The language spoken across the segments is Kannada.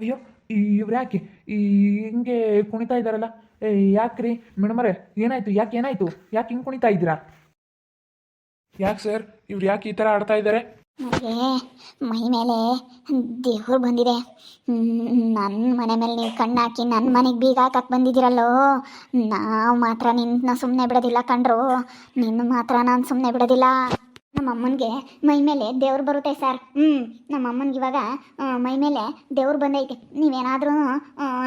ಅಯ್ಯೋ ಇವ್ರು ಯಾಕೆ? ಈ ಹಿಂಗೆ ಕುಣಿತಾ ಇದ್ದಾರಲ್ಲ? ಯಾಕ್ರಿ? ಮೇಡಮರೇ ಏನಾಯ್ತು? ಯಾಕೆ ಏನಾಯ್ತು? ಯಾಕೆ ಹಿಂಗೆ ಕುಣಿತಾ ಇದ್ದೀರಾ? ಯಾಕೆ ಸರ್? ಇವ್ರು ಯಾಕೆ ಈ ಥರ ಆಡ್ತಾ ಇದ್ದಾರೆ? ಮೈ ಮೇಲೆ ದೇವ್ರು ಬಂದಿದೆ. ನನ್ನ ಮನೆ ಮೇಲೆ ನೀವು ಕಣ್ಣಾಕಿ ನನ್ನ ಮನೆಗೆ ಬೀಗ ಹಾಕಕ್ಕೆ ಬಂದಿದ್ದೀರಲ್ಲೋ? ನಾವು ಮಾತ್ರ ನಿನ್ನ ಸುಮ್ಮನೆ ಬಿಡೋದಿಲ್ಲ ಕಣ್ರು. ನಿನ್ನ ಮಾತ್ರ ನಾನು ಸುಮ್ಮನೆ ಬಿಡೋದಿಲ್ಲ. ನಮ್ಮ ಅಮ್ಮನಿಗೆ ಮೈ ಮೇಲೆ ದೇವ್ರು ಬರುತ್ತೆ ಸರ್. ಹ್ಞೂ ನಮ್ಮ ಅಮ್ಮನಿಗೆ ಇವಾಗ ಮೈ ಮೇಲೆ ದೇವ್ರು ಬಂದೈತೆ. ನೀವೇನಾದ್ರೂ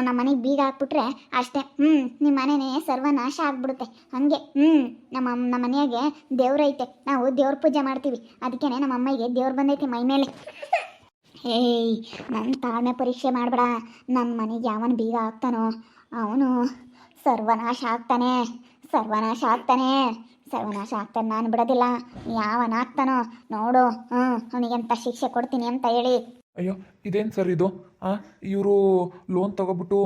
ನಮ್ಮ ಮನೆಗೆ ಬೀಗ ಹಾಕ್ಬಿಟ್ರೆ ಅಷ್ಟೇ. ಹ್ಞೂ ನಿಮ್ಮ ಮನೆನೇ ಸರ್ವನಾಶ ಆಗ್ಬಿಡುತ್ತೆ. ಹಾಗೆ ಹ್ಞೂ ನಮ್ಮ ನಮ್ಮ ಮನೆಯಾಗೆ ದೇವ್ರೈತೆ ನಾವು ದೇವ್ರ ಪೂಜೆ ಮಾಡ್ತೀವಿ. ಅದಕ್ಕೆ ನಮ್ಮ ಅಮ್ಮಗೆ ದೇವ್ರು ಬಂದೈತೆ ಮೈ ಮೇಲೆ. ಏಯ್ ನನ್ನ ತಾಳ್ಮೆ ಪರೀಕ್ಷೆ ಮಾಡಬೇಡ. ನಮ್ಮ ಮನೆಗೆ ಯಾವನು ಬೀಗ ಹಾಕ್ತಾನೋ? ಅವನು ಸರ್ವನಾಶ ಆಗ್ತಾನೆ ಸರ್ವನಾಶ ಆಗ್ತಾನೆ. ಸರ್ವನಾಶ ಆಗ್ತಾನೆ ನಾನು ಬಿಡೋದಿಲ್ಲ. ಯಾವನ ಆಗ್ತಾನೋ ನೋಡು. ಹ್ಞೂ, ಅವನಿಗೆಂತ ಶಿಕ್ಷೆ ಕೊಡ್ತೀನಿ ಅಂತ ಹೇಳಿ. ಅಯ್ಯೋ, ಇದೇನು ಸರ್ ಇದು? ಆ, ಇವರು ಲೋನ್ ತಗೋಬಿಟ್ಟು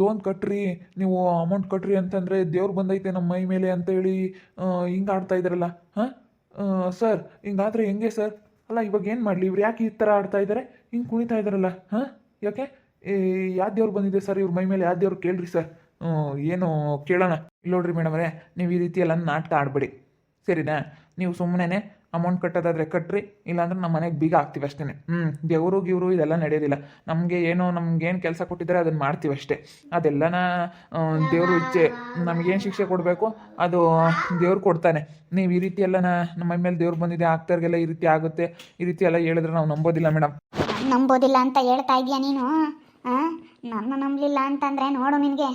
ಲೋನ್ ಕಟ್ರಿ, ನೀವು ಅಮೌಂಟ್ ಕಟ್ರಿ ಅಂತಂದರೆ ದೇವ್ರು ಬಂದೈತೆ ನಮ್ಮ ಮೈ ಮೇಲೆ ಅಂತ ಹೇಳಿ ಹಿಂಗೆ ಆಡ್ತಾ ಇದ್ರಲ್ಲ. ಹಾಂ ಸರ್, ಹಿಂಗಾದ್ರೆ ಹೆಂಗೆ ಸರ್? ಅಲ್ಲ, ಇವಾಗ ಏನು ಮಾಡಲಿ? ಇವ್ರು ಯಾಕೆ ಈ ಥರ ಆಡ್ತಾ ಇದ್ದಾರೆ ಹಿಂಗೆ ಕುಣಿತಾ ಇದ್ದಾರಲ್ಲ ಹಾಂ ಯಾಕೆ? ಯಾವ ದೇವ್ರು ಬಂದಿದೆ ಸರ್ ಇವ್ರ ಮೈ ಮೇಲೆ? ಯಾವ ದೇವ್ರು ಕೇಳ್ರಿ ಸರ್. ಏನು ಕೇಳೋಣ. ಇಲ್ಲ ನೋಡ್ರಿ ಮೇಡಮರೇ ನೀವು ಈ ರೀತಿ ಎಲ್ಲ ನಾಟಕ ಆಡಬೇಡಿ. ಸರಿನಾ? ನೀವು ಸುಮ್ಮನೆ ಅಮೌಂಟ್ ಕಟ್ಟೋದಾದರೆ ಕಟ್ಟ್ರಿ ಇಲ್ಲಾಂದ್ರೆ ನಮ್ಮ ಮನೆಗೆ ಬೀಗ ಹಾಕ್ತೀವಿ ಅಷ್ಟೇ ಹ್ಞೂ, ದೇವರು ಗಿವರು ಇದೆಲ್ಲ ನಡೆಯೋದಿಲ್ಲ. ನಮಗೆ ಏನೋ, ನಮ್ಗೇನು ಕೆಲಸ ಕೊಟ್ಟಿದ್ದಾರೆ ಅದನ್ನು ಮಾಡ್ತೀವಿ ಅಷ್ಟೇ. ಅದೆಲ್ಲನ ದೇವರು ಇಚ್ಛೆ, ನಮಗೇನು ಶಿಕ್ಷೆ ಕೊಡಬೇಕು, ಅದು ದೇವ್ರು ಕೊಡ್ತಾನೆ. ನೀವು ಈ ರೀತಿ ಎಲ್ಲ ನಮ್ಮ ಮೇಲೆ ದೇವ್ರು ಬಂದಿದೆ, ಆಗ್ತಾರಿಗೆಲ್ಲ ಈ ರೀತಿ ಆಗುತ್ತೆ, ಈ ರೀತಿ ಎಲ್ಲ ಹೇಳಿದ್ರೆ ನಾವು ನಂಬೋದಿಲ್ಲ ಮೇಡಮ್ ನಂಬೋದಿಲ್ಲ ಅಂತ ಹೇಳ್ತಾ ಇದೀಯ ನೀನು? ಆ? ನನ್ನ ನಂಬಲಿಲ್ಲ ಅಂತಂದರೆ ನೋಡು ನಿನಗೆ.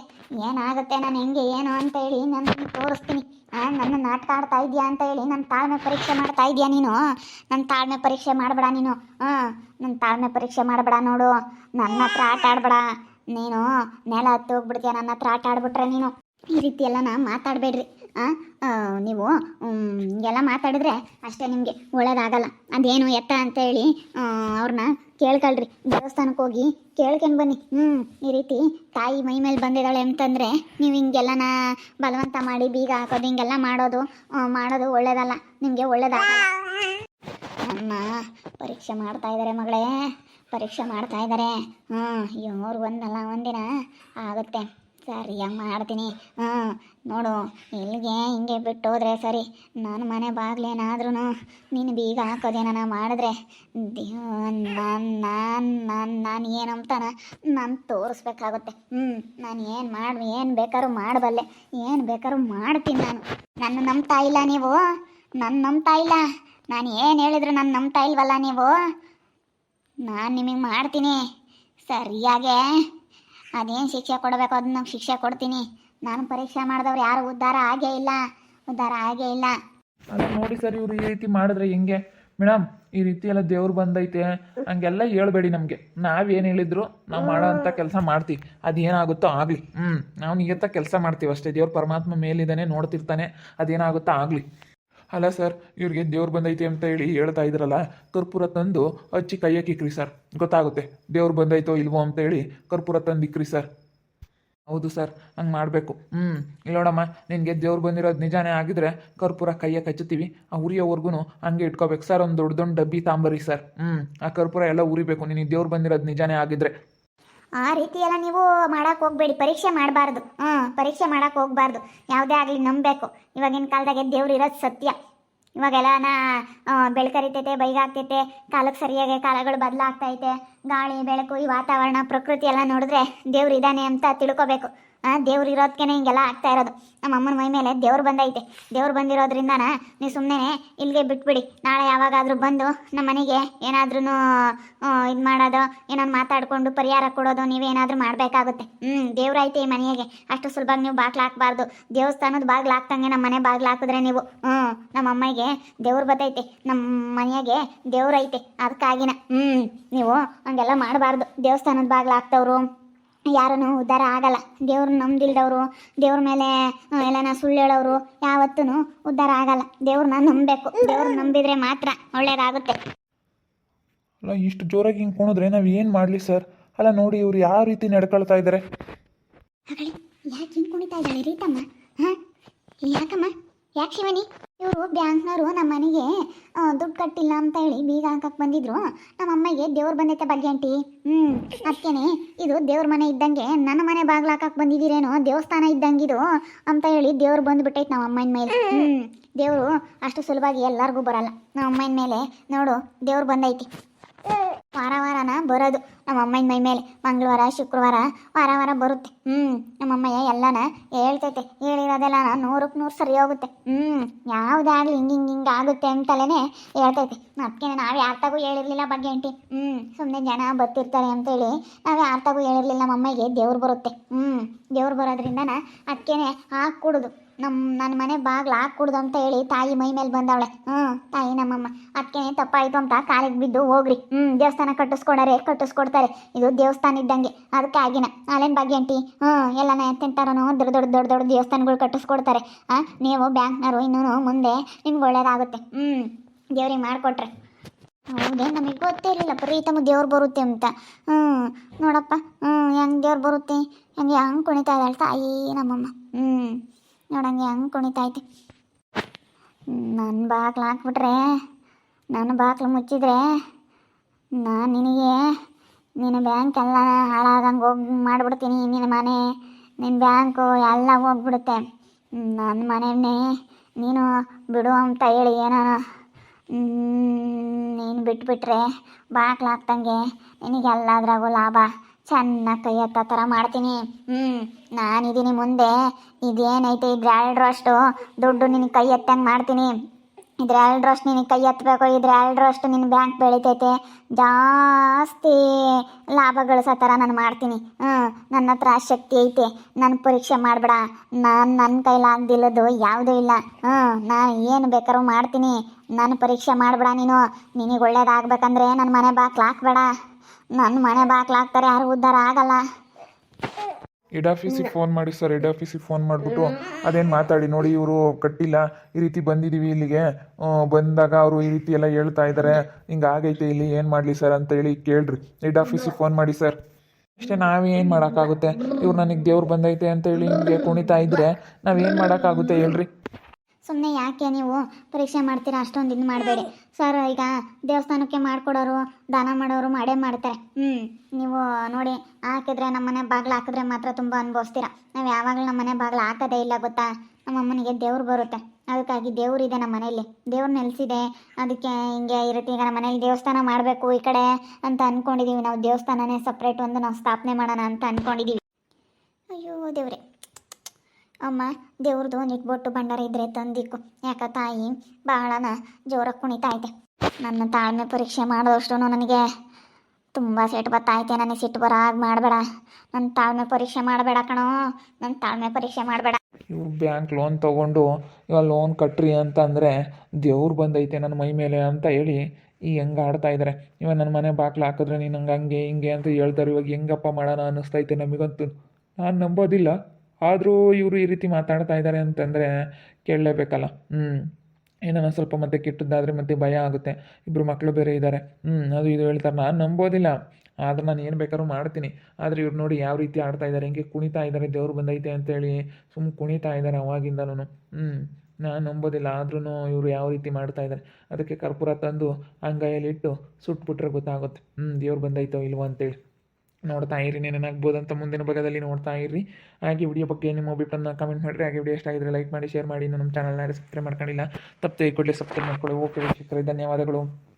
ಏನಾಗುತ್ತೆ ನಾನು ಹೆಂಗೆ, ಏನು ಅಂತ ಹೇಳಿ ನಾನು ತೋರಿಸ್ತೀನಿ. ಹಾಂ ನನ್ನ ನಾಟಕ ಆಡ್ತಾ ಇದೆಯಾ ಅಂತ ಹೇಳಿ ನನ್ನ ತಾಳ್ಮೆ ಪರೀಕ್ಷೆ ಮಾಡ್ತಾ ಇದೆಯಾ ನೀನು? ನನ್ನ ತಾಳ್ಮೆ ಪರೀಕ್ಷೆ ಮಾಡಬೇಡ ನೀನು. ಹಾಂ ನನ್ನ ತಾಳ್ಮೆ ಪರೀಕ್ಷೆ ಮಾಡಬೇಡ ನೋಡು. ನನ್ನ ಹತ್ರ ಆಟ ಆಡಬೇಡ. ನೀನು ನೆಲ ಹತ್ತು ಹೋಗ್ಬಿಡ್ತೀಯ, ನನ್ನ ಹತ್ರ ಆಟ ಆಡ್ಬಿಟ್ರೆ ನೀನು. ಈ ರೀತಿ ಎಲ್ಲ ನಾ ಮಾತಾಡಬೇಡ್ರಿ. ನೀವು ಎಲ್ಲ ಮಾತಾಡಿದ್ರೆ ಅಷ್ಟೇ ನಿಮಗೆ ಒಳ್ಳೇದಾಗಲ್ಲ. ಅದೇನು ಎತ್ತ ಅಂತ ಹೇಳಿ ಅವ್ರನ್ನ ಕೇಳ್ಕೊಳ್ರಿ ದೇವಸ್ಥಾನಕ್ಕೆ ಹೋಗಿ ಕೇಳ್ಕೊಂಡು ಬನ್ನಿ. ಹ್ಞೂ ಈ ರೀತಿ ತಾಯಿ ಮೈ ಮೇಲೆ ಬಂದಿದ್ದಾಳೆ ಅಂತಂದರೆ ನೀವು ಹಿಂಗೆಲ್ಲನ ಬಲವಂತ ಮಾಡಿ ಬೀಗ ಹಾಕೋದು, ಹಿಂಗೆಲ್ಲ ಮಾಡೋದು ಮಾಡೋದು ಒಳ್ಳೇದಲ್ಲ, ನಿಮಗೆ ಒಳ್ಳೇದಾಗಲ್ಲ. ಅಮ್ಮ, ಪರೀಕ್ಷೆ ಮಾಡ್ತಾ ಇದ್ದಾರೆ ಮಗಳೇ, ಪರೀಕ್ಷೆ ಮಾಡ್ತಾ ಇದ್ದಾರೆ ಹ್ಞೂ ಇವ್ರು ಒಂದಲ್ಲ ಒಂದಿನ ಆಗುತ್ತೆ. ಸರಿಯಾಗಿ ಮಾಡ್ತೀನಿ. ಹಾಂ ನೋಡು, ಇಲ್ಲಿಗೆ ಹಿಂಗೆ ಬಿಟ್ಟು ಹೋದ್ರೆ ಸರಿ. ನಾನು ಮನೆ ಬಾಗ್ಲೇನಾದ್ರೂ ನೀನು ಬೀಗ ಹಾಕೋದೇನ ಮಾಡಿದ್ರೆ? ನಾನು ನಾನು ನಾನು ಏನು ಅಂತಾನ ನಾನು ತೋರಿಸ್ಬೇಕಾಗುತ್ತೆ. ಹ್ಞೂ ನಾನು ಏನು ಮಾಡಿ ಏನು ಬೇಕಾದ್ರೂ ಮಾಡಬಲ್ಲೆ. ಏನು ಬೇಕಾದ್ರೂ ಮಾಡ್ತೀನಿ ನಾನು. ನನ್ನ ನಂಬ್ತಾ ಇಲ್ಲ ನೀವು? ನನ್ನ ನಂಬ್ತಾ ಇಲ್ಲ? ನಾನು ಏನು ಹೇಳಿದ್ರು ನಾನು ನಂಬ್ತಾ ಇಲ್ವಲ್ಲ ನೀವು? ನಾನು ನಿಮಗೆ ಮಾಡ್ತೀನಿ. ಸರಿಯಾಗೆ ಅದೇನು ಶಿಕ್ಷೆ ಕೊಡಬೇಕು ಅದನ್ನ ಶಿಕ್ಷೆ ಕೊಡ್ತೀನಿ. ನಾನು ಪರೀಕ್ಷೆ ಮಾಡಿದವ್ರು ಯಾರು ಉದ್ಧಾರ ಆಗೇ ಇಲ್ಲ. ಉದ್ಧಾರ ಆಗೇ ಇಲ್ಲ. ಅಲ್ಲ ನೋಡಿ ಸರ್ ಇವರು ಈ ರೀತಿ ಮಾಡಿದ್ರೆ ಹೆಂಗೆ? ಮೇಡಮ್, ಈ ರೀತಿ ಎಲ್ಲ ದೇವ್ರು ಬಂದೈತೆ. ಹಂಗೆಲ್ಲ ಹೇಳ್ಬೇಡಿ ನಮಗೆ. ನಾವೇನು ಹೇಳಿದ್ರು ನಾವು ಮಾಡೋ ಅಂಥ ಕೆಲಸ ಮಾಡ್ತೀವಿ. ಅದೇನಾಗುತ್ತೋ ಆಗಲಿ. ಹ್ಞೂ ನಾವು ನಿಯತ್ತ ಕೆಲಸ ಮಾಡ್ತೀವಿ ಅಷ್ಟೇ. ದೇವ್ರ ಪರಮಾತ್ಮ ಮೇಲಿದ್ದಾನೆ, ನೋಡ್ತಿರ್ತಾನೆ. ಅದೇನಾಗುತ್ತೋ ಆಗಲಿ. ಅಲ್ಲ ಸರ್, ಇವ್ರಿಗೆ ದೇವ್ರು ಬಂದೈತೆ ಅಂತ ಹೇಳಿ ಹೇಳ್ತಾ ಇದ್ರಲ್ಲ, ಕರ್ಪೂರ ತಂದು ಹಚ್ಚಿ ಕೈಯಕ್ಕೆ ಇಕ್ರಿ ಸರ್. ಗೊತ್ತಾಗುತ್ತೆ, ದೇವ್ರು ಬಂದೈತೋ ಇಲ್ವೋ ಅಂತ ಹೇಳಿ ಕರ್ಪೂರ ತಂದು ಇಕ್ರಿ ಸರ್. ಹೌದು ಸರ್, ಹಂಗೆ ಮಾಡಬೇಕು. ಹ್ಞೂ ಇಲ್ಲ ನೋಡಮ್ಮ, ನಿನಗೆ ದೇವ್ರು ಬಂದಿರೋದು ನಿಜಾನೇ ಆಗಿದ್ರೆ ಕರ್ಪೂರ ಕೈಯಕ್ಕೆ ಹಚ್ಚುತ್ತೀವಿ, ಆ ಉರಿಯೋವರೆಗೂ ಹಂಗೆ ಇಟ್ಕೋಬೇಕು. ಸರ್, ಒಂದು ದೊಡ್ಡ ದೊಡ್ಡ ಡಬ್ಬಿ ತಾಂಬರಿ ಸರ್. ಹ್ಞೂ ಆ ಕರ್ಪೂರ ಎಲ್ಲ ಉರಿಬೇಕು. ನಿನಗೆ ದೇವ್ರು ಬಂದಿರೋದು ನಿಜಾನೇ ಆಗಿದ್ರೆ. ಆ ರೀತಿ ನೀವು ಮಾಡಕ್ಕೆ ಹೋಗಬೇಡಿ. ಪರೀಕ್ಷೆ ಮಾಡಬಾರ್ದು. ಹ್ಞೂ ಪರೀಕ್ಷೆ ಮಾಡಕ್ಕೆ ಹೋಗ್ಬಾರ್ದು. ಯಾವುದೇ ಆಗಲಿ ನಂಬಬೇಕು. ಇವಾಗಿನ ಕಾಲದಾಗೆ ದೇವ್ರು ಇರೋದು ಸತ್ಯ. ಇವಾಗೆಲ್ಲ ನಾ ಬೆಳಕರಿತೈತೆ ಬೈಗಾಗ್ತೈತೆ ಕಾಲಕ್ಕೆ ಸರಿಯಾಗಿ ಕಾಲಗಳು ಬದಲಾಗ್ತೈತೆ, ಗಾಳಿ, ಬೆಳಕು ಈ ವಾತಾವರಣ, ಪ್ರಕೃತಿ ಎಲ್ಲ ನೋಡಿದ್ರೆ ದೇವ್ರು ಇದ್ದಾನೆ ಅಂತ ತಿಳ್ಕೊಬೇಕು. ದೇವ್ರು ಇರೋದಕ್ಕೇನೆ ಹಿಂಗೆಲ್ಲ ಆಗ್ತಾ ಇರೋದು. ನಮ್ಮ ಅಮ್ಮನ ಮೈ ಮೇಲೆ ದೇವ್ರು ಬಂದೈತೆ. ದೇವ್ರು ಬಂದಿರೋದ್ರಿಂದ ನೀವು ಸುಮ್ಮನೆ ಇಲ್ಲಿಗೆ ಬಿಟ್ಬಿಡಿ. ನಾಳೆ ಯಾವಾಗಾದರೂ ಬಂದು ನಮ್ಮ ಮನೆಗೆ ಏನಾದ್ರೂ ಇದು ಮಾಡೋದು, ಏನಾದ್ರು ಮಾತಾಡಿಕೊಂಡು ಪರಿಹಾರ ಕೊಡೋದು ನೀವೇನಾದರೂ ಮಾಡಬೇಕಾಗುತ್ತೆ. ಹ್ಞೂ ದೇವ್ರೈತೆ ಈ ಮನೆಗೆ. ಅಷ್ಟು ಸುಲಭವಾಗಿ ನೀವು ಬಾಗ್ಲು ಹಾಕ್ಬಾರ್ದು. ದೇವಸ್ಥಾನದ ಬಾಗ್ಲು ಹಾಕ್ದಂಗೆ ನಮ್ಮ ಮನೆ ಬಾಗ್ಲು ಹಾಕಿದ್ರೆ ನೀವು ಹ್ಞೂ ನಮ್ಮ ಅಮ್ಮಗೆ ದೇವ್ರು ಬತ್ತೈತೆ. ನಮ್ಮ ಮನೆಯಾಗೆ ದೇವ್ರೈತೆ ಅದಕ್ಕಾಗಿನ ಹ್ಞೂ ನೀವು ಹಂಗೆಲ್ಲ ಮಾಡಬಾರ್ದು. ದೇವಸ್ಥಾನದ ಬಾಗ್ಲು ಹಾಕ್ತವ್ರು ಯಾರನ್ನು ಉದ್ಧಾರ ಆಗಲ್ಲ. ದೇವ್ರನ್ನ ನಂಬ್ದಿಲ್ದವರು ದೇವ್ರ ಮೇಲೆ ಎಲ್ಲನ ಸುಳ್ಳು ಹೇಳೋರು ಯಾವತ್ತೂ ಉದ್ಧಾರ ಆಗಲ್ಲ. ದೇವ್ರನ್ನ ನಂಬಬೇಕು. ದೇವ್ರನ್ನ ನಂಬಿದ್ರೆ ಮಾತ್ರ ಒಳ್ಳೇದಾಗುತ್ತೆ. ಅಲ್ಲ ಇಷ್ಟು ಜೋರಾಗಿ ಹಿಂಗೆ ಕುಣಿದ್ರೆ ನಾವು ಏನು ಮಾಡಲಿ ಸರ್? ಅಲ್ಲ ನೋಡಿ ಇವ್ರು ಯಾವ ರೀತಿ ನಡ್ಕೊಳ್ತಾ ಇದ್ದಾರೆ ಯಾಕೆ ಹಿಂಗೆ ಕುಣಿತಾ ಇದ್ದಾಳೆ ರೀತಮ್ಮ? ಹಾಂ? ಯಾಕಮ್ಮ? ಯಾಕೆ ಶಿವನಿ? ಇವರು ಬ್ಯಾಂಕ್ನವರು ನಮ್ಮ ಮನೆಗೆ ದುಡ್ಡು ಕಟ್ಟಿಲ್ಲ ಅಂತ ಹೇಳಿ ಬೀಗ ಹಾಕಕ್ಕೆ ಬಂದಿದ್ರು. ನಮ್ಮ ಅಮ್ಮಗೆ ದೇವ್ರು ಬಂದೈತೆ ಬಗ್ಗೆ ಆಂಟಿ. ಹ್ಮ್ ಅದಕ್ಕೇನೆ ಇದು ದೇವ್ರ ಮನೆ ಇದ್ದಂಗೆ ನನ್ನ ಮನೆ ಬಾಗ್ಲು ಹಾಕಕ್ಕೆ ಬಂದಿದ್ದೀರೇನೋ, ದೇವಸ್ಥಾನ ಇದ್ದಂಗಿದು ಅಂತ ಹೇಳಿ ದೇವ್ರು ಬಂದುಬಿಟ್ಟೈತೆ ನಮ್ಮ ಅಮ್ಮನ ಮೇಲೆ. ಹ್ಮ್, ದೇವ್ರು ಅಷ್ಟು ಸುಲಭವಾಗಿ ಎಲ್ಲರಿಗೂ ಬರಲ್ಲ. ನಮ್ಮ ಅಮ್ಮನ ಮೇಲೆ ನೋಡು, ದೇವ್ರು ಬಂದೈತಿ. ವಾರ ವಾರನ ಬರೋದು. ನಮ್ಮ ಅಮ್ಮನ ಮೈ ಮೇಲೆ ಮಂಗಳವಾರ, ಶುಕ್ರವಾರ ವಾರ ವಾರ ಬರುತ್ತೆ. ಹ್ಞೂ ನಮ್ಮಮ್ಮಯ್ಯ ಎಲ್ಲನ ಹೇಳ್ತೈತೆ. ಹೇಳಿರೋದೆಲ್ಲ ನೂರಕ್ಕೆ ನೂರು ಸರಿ ಹೋಗುತ್ತೆ. ಹ್ಞೂ ಯಾವುದಾಗಲಿ ಹಿಂಗೆ ಹಿಂಗೆ ಹಿಂಗೆ ಆಗುತ್ತೆ ಅಂತಲೇ ಹೇಳ್ತೈತೆ. ಅದಕ್ಕೆ ನಾವು ಯಾರ್ತಾಗೂ ಹೇಳಿರಲಿಲ್ಲ ಬಗ್ಗೆ ಅಂಟಿ ಹ್ಞೂ ಸುಮ್ಮನೆ ಜನ ಬರ್ತಿರ್ತಾರೆ ಅಂತೇಳಿ ನಾವು ಯಾರ್ತಾಗೂ ಹೇಳಿರಲಿಲ್ಲ ನಮ್ಮಮ್ಮಗೆ ದೇವ್ರು ಬರುತ್ತೆ. ಹ್ಞೂ ದೇವ್ರು ಬರೋದ್ರಿಂದನ ಅದಕ್ಕೇನೆ ಹಾಕಿ ನಮ್ಮ ನನ್ನ ಮನೆ ಬಾಗ್ಲು ಹಾಕ್ಕೊಡ್ದು ಅಂತ ಹೇಳಿ ತಾಯಿ ಮೈ ಮೇಲೆ ಬಂದವಳೆ. ಹ್ಞೂ ತಾಯಿ ನಮ್ಮಮ್ಮ ಅದಕ್ಕೆ ತಪ್ಪಾಯ್ತು ಅಂತ ಕಾಲಿಗೆ ಬಿದ್ದು ಹೋಗ್ರಿ. ಹ್ಞೂ ದೇವಸ್ಥಾನ ಕಟ್ಟಿಸ್ಕೊಡಾರೆ, ಕಟ್ಟಿಸ್ಕೊಡ್ತಾರೆ. ಇದು ದೇವಸ್ಥಾನ ಇದ್ದಂಗೆ ಅದಕ್ಕೆ ಆಗಿನ. ಅಲ್ಲೇನು ಬಗ್ಗೆ ಆಂಟಿ? ಹ್ಞೂ ಎಲ್ಲನ ತಿಂತಾರೋ ದೊಡ್ಡ ದೊಡ್ಡ ದೊಡ್ಡ ದೊಡ್ಡ ದೇವಸ್ಥಾನಗಳು ಕಟ್ಟಿಸ್ಕೊಡ್ತಾರೆ. ಹಾಂ ನೀವು ಬ್ಯಾಂಕ್ನವರು ಇನ್ನೂ ಮುಂದೆ ನಿಮ್ಗೆ ಒಳ್ಳೇದಾಗುತ್ತೆ. ಹ್ಞೂ ದೇವ್ರಿಗೆ ಮಾಡಿಕೊಟ್ರೆ. ಹೌದೇ ನಮಗೆ ಗೊತ್ತೇ ಇರಲಿಲ್ಲ ಪ್ರೀತಮ ದೇವ್ರು ಬರುತ್ತೆ ಅಂತ. ಹ್ಞೂ ನೋಡಪ್ಪ. ಹ್ಞೂ ಹೆಂಗೆ ದೇವ್ರು ಬರುತ್ತೆ? ಹೆಂಗೆ, ಹಂಗೆ ಕುಣಿತಾ ಇದ್ದಾಳೆ ತಾಯಿ ನಮ್ಮಮ್ಮ. ಹ್ಞೂ ನೋಡಂಗೆ ಹಂಗೆ ಕುಣಿತಾ ಐತೆ ನನ್ನ ಬಾಗ್ಲು ಹಾಕ್ಬಿಟ್ರೆ ನನ್ನ ಬಾಗ್ಲು ಮುಚ್ಚಿದ್ರೆ, ನಾನು ನಿನಗೆ, ನಿನ್ನ ಬ್ಯಾಂಕ್ ಎಲ್ಲ ಹಾಳಾಗಂಗೆ ಹೋಗಿ ಮಾಡಿಬಿಡ್ತೀನಿ. ನಿನ್ನ ಮನೆ ನಿನ್ನ ಬ್ಯಾಂಕು ಎಲ್ಲ ಹೋಗ್ಬಿಡುತ್ತೆ. ನನ್ನ ಮನೆಯನ್ನೇ ನೀನು ಬಿಡು ಅಂತ ಹೇಳಿ ಏನೋ ನೀನು ಬಿಟ್ಬಿಟ್ರೆ ಬಾಗ್ಲು ಹಾಕ್ದಂಗೆ ನಿನಗೆ ಎಲ್ಲದ್ರಾಗೂ ಲಾಭ. ಚೆನ್ನಾಗಿ ಕೈ ಹತ್ತ ಥರ ಮಾಡ್ತೀನಿ. ಹ್ಞೂ ನಾನಿದ್ದೀನಿ ಮುಂದೆ. ಇದೇನೈತೆ ಇದ್ರ ಅಷ್ಟು ದುಡ್ಡು ನಿನಗೆ ಕೈ ಎತ್ತಂಗೆ ಮಾಡ್ತೀನಿ. ಇದ್ರ ಎರಡರಷ್ಟು ನಿನಗೆ ಕೈ ಎತ್ತಬೇಕು. ಇದ್ರ ಎರಡರಷ್ಟು ನಿನ್ನ ಬ್ಯಾಂಕ್ ಬೆಳಿತೈತೆ. ಜಾಸ್ತಿ ಲಾಭ ಗಳಿಸೋ ಥರ ನಾನು ಮಾಡ್ತೀನಿ. ಹ್ಞೂ ನನ್ನ ಹತ್ರ ಶಕ್ತಿ ಐತೆ. ನನ್ನ ಪರೀಕ್ಷೆ ಮಾಡಬೇಡ. ನಾನು ನನ್ನ ಕೈಲಾಗ್ದಿಲ್ಲದು ಯಾವುದೂ ಇಲ್ಲ. ಹ್ಞೂ ನಾನು ಏನು ಬೇಕಾದ್ರೂ ಮಾಡ್ತೀನಿ. ನನ್ನ ಪರೀಕ್ಷೆ ಮಾಡಬೇಡ ನೀನು. ನಿನಗೆ ಒಳ್ಳೇದಾಗಬೇಕಂದ್ರೆ ನನ್ನ ಮನೆ ಬಾಕ್ಲು ಹಾಕ್ಬೇಡ. ನನ್ನ ಮನೆ ಬಾಕ್ಲು ಹಾಕ್ತಾರೆ, ಯಾರು ಉದ್ಧಾರ ಆಗಲ್ಲ. ಹೆಡ್ ಆಫೀಸಿಗೆ ಫೋನ್ ಮಾಡಿ ಸರ್, ಹೆಡ್ ಆಫೀಸಿಗೆ ಫೋನ್ ಮಾಡಿಬಿಟ್ಟು ಅದೇನು ಮಾತಾಡಿ, ನೋಡಿ ಇವರು ಕಟ್ಟಿಲ್ಲ, ಈ ರೀತಿ ಬಂದಿದ್ದೀವಿ ಇಲ್ಲಿಗೆ. ಬಂದಾಗ ಅವರು ಈ ರೀತಿ ಎಲ್ಲ ಹೇಳ್ತಾ ಇದ್ದಾರೆ ಹಿಂಗೆ ಆಗೈತೆ ಇಲ್ಲಿ, ಏನು ಮಾಡಲಿ ಸರ್ ಅಂತ ಹೇಳಿ ಕೇಳ್ರಿ. ಹೆಡ್ ಆಫೀಸಿಗೆ ಫೋನ್ ಮಾಡಿ ಸರ್. ಅಷ್ಟೇ ನಾವೇನು ಮಾಡೋಕ್ಕಾಗುತ್ತೆ? ಇವ್ರು ನನಗೆ ದೇವ್ರು ಬಂದೈತೆ ಅಂತ ಹೇಳಿ ಹಿಂಗೆ ಕುಣಿತಾ ಇದ್ರೆ ನಾವೇನು ಮಾಡೋಕ್ಕಾಗುತ್ತೆ ಹೇಳ್ರಿ? ಸುಮ್ಮನೆ ಯಾಕೆ ನೀವು ಪರೀಕ್ಷೆ ಮಾಡ್ತೀರಾ? ಅಷ್ಟೊಂದು ಇದು ಮಾಡಬೇಡಿ. ಸರ್ ಈಗ ದೇವಸ್ಥಾನಕ್ಕೆ ಮಾಡಿಕೊಡೋರು, ದಾನ ಮಾಡೋರು ಮಾಡೇ ಮಾಡ್ತಾರೆ. ಹ್ಞೂ ನೀವು ನೋಡಿ, ಹಾಕಿದ್ರೆ ನಮ್ಮ ಮನೆ ಬಾಗಿಲು ಹಾಕಿದ್ರೆ ಮಾತ್ರ ತುಂಬ ಅನುಭವಿಸ್ತೀರ? ನಾವು ಯಾವಾಗಲೂ ನಮ್ಮ ಮನೆ ಬಾಗಿಲು ಹಾಕೋದೇ ಇಲ್ಲ ಗೊತ್ತಾ? ನಮ್ಮ ಅಮ್ಮನಿಗೆ ದೇವ್ರು ಬರುತ್ತೆ. ಅದಕ್ಕಾಗಿ ದೇವ್ರಿದೆ ನಮ್ಮ ಮನೇಲಿ ದೇವ್ರು ನೆಲೆಸಿದೆ. ಅದಕ್ಕೆ ಹಿಂಗೆ ಇರುತ್ತೆ ಈಗ ನಮ್ಮ ಮನೇಲಿ ದೇವಸ್ಥಾನ ಮಾಡಬೇಕು ಈ ಕಡೆ ಅಂತ ಅಂದ್ಕೊಂಡಿದ್ದೀವಿ ನಾವು ದೇವಸ್ಥಾನನೇ ಸಪ್ರೇಟ್ ಒಂದು ನಾವು ಸ್ಥಾಪನೆ ಮಾಡೋಣ ಅಂತ ಅಂದ್ಕೊಂಡಿದ್ದೀವಿ ಅಯ್ಯೋ ದೇವ್ರೆ. ಅಮ್ಮ, ದೇವ್ರದು ಇಟ್ಬಿಟ್ಟು ಭಂಡಾರ ಇದ್ರೆ ತಂದಿಕ್ಕು. ಯಾಕ ತಾಯಿ? ಬಹಳನ ಜೋರಾಗಿ ಕುಣಿತಾ ಐತೆ ನನ್ನ ತಾಳ್ಮೆ ಪರೀಕ್ಷೆ ಮಾಡಿದಷ್ಟು ನನಗೆ ತುಂಬ ಸಿಟ್ಟು ಐತೆ ನನಗೆ ಸಿಟ್ಟು ಬರ ಹಾಗೆ ಮಾಡಬೇಡ. ನನ್ನ ತಾಳ್ಮೆ ಪರೀಕ್ಷೆ ಮಾಡಬೇಡ ಕಣೋ. ನನ್ನ ತಾಳ್ಮೆ ಪರೀಕ್ಷೆ ಮಾಡಬೇಡ. ಇವ್ರು ಬ್ಯಾಂಕ್ ಲೋನ್ ತಗೊಂಡು ಇವಾಗ ಲೋನ್ ಕಟ್ರಿ ಅಂತ ಅಂದರೆ ದೇವ್ರು ಬಂದೈತೆ ನನ್ನ ಮೈ ಮೇಲೆ ಅಂತ ಹೇಳಿ ಈ ಹೆಂಗೆ ಆಡ್ತಾ ಇದ್ದಾರೆ ಇವಾಗ ನನ್ನ ಮನೆ ಬಾಕ್ಲು ಹಾಕಿದ್ರೆ ನೀನು ಹಂಗೆ ಹಂಗೆ ಹಿಂಗೆ ಅಂತ ಹೇಳ್ತಾರೆ. ಇವಾಗ ಹೆಂಗಪ್ಪ ಮಾಡೋಣ ಅನ್ನಿಸ್ತೈತೆ ನಮಗಂತೂ. ನಾನು ನಂಬೋದಿಲ್ಲ. ಆದರೂ ಇವರು ಈ ರೀತಿ ಮಾತಾಡ್ತಾ ಇದ್ದಾರೆ ಅಂತಂದರೆ ಕೇಳಲೇಬೇಕಲ್ಲ. ಹ್ಞೂ ಏನಾನ ಸ್ವಲ್ಪ ಮತ್ತೆ ಕೆಟ್ಟದ್ದಾದರೆ ಮತ್ತೆ ಭಯ ಆಗುತ್ತೆ. ಇಬ್ಬರು ಮಕ್ಕಳು ಬೇರೆ ಇದ್ದಾರೆ ಹ್ಞೂ ಅದು ಇದು ಹೇಳ್ತಾರೆ. ನಾನು ನಂಬೋದಿಲ್ಲ. ಆದ್ರೆ ನಾನು ಏನು ಬೇಕಾದ್ರೂ ಮಾಡ್ತೀನಿ. ಆದರೆ ಇವ್ರು ನೋಡಿ ಯಾವ ರೀತಿ ಆಡ್ತಾ ಇದ್ದಾರೆ ಹಿಂಗೆ ಕುಣಿತಾ ಇದ್ದಾರೆ ದೇವ್ರು ಬಂದೈತೆ ಅಂತೇಳಿ ಸುಮ್ಮನೆ ಕುಣಿತಾ ಇದ್ದಾರೆ ಅವಾಗಿಂದನೂ ಹ್ಞೂ ನಾನು ನಂಬೋದಿಲ್ಲ. ಆದ್ರೂ ಇವರು ಯಾವ ರೀತಿ ಮಾಡ್ತಾ ಇದ್ದಾರೆ ಅದಕ್ಕೆ ಕರ್ಪೂರ ತಂದು ಅಂಗೈಯಲ್ಲಿಟ್ಟು ಸುಟ್ಬಿಟ್ರೆ ಗೊತ್ತಾಗುತ್ತೆ. ಹ್ಞೂ ದೇವ್ರು ಬಂದೈತೋ ಇಲ್ವೋ ಅಂತೇಳಿ. ನೋಡ್ತಾ ಇರಿ ಏನಾಗ್ಬೋದು ಅಂತ ಮುಂದಿನ ಭಾಗದಲ್ಲಿ ನೋಡ್ತಾ ಇರಿ. ಹಾಗೆ ವಿಡಿಯೋ ಬಗ್ಗೆ ನಿಮ್ಮ ಅಭಿಪ್ರಾಯ ಕಮೆಂಟ್ ಮಾಡಿರಿ. ಹಾಗೆ ವಿಡಿಯೋ ಇಷ್ಟ ಆಗಿದ್ರೆ ಲೈಕ್ ಮಾಡಿ ಶೇರ್ ಮಾಡಿ. ನಮ್ಮ ಚಾನಲ್ನ ಸಬ್ಸ್ಕ್ರೈಬ್ ಮಾಡ್ಕೊಂಡಿಲ್ಲ, ತಪ್ಪದೆ ಕೂಡಲೇ ಸಬ್ಸ್ಕ್ರೈಬ್ ಮಾಡ್ಕೊಳ್ಳಿ. ಓಕೆ ಧನ್ಯವಾದಗಳು.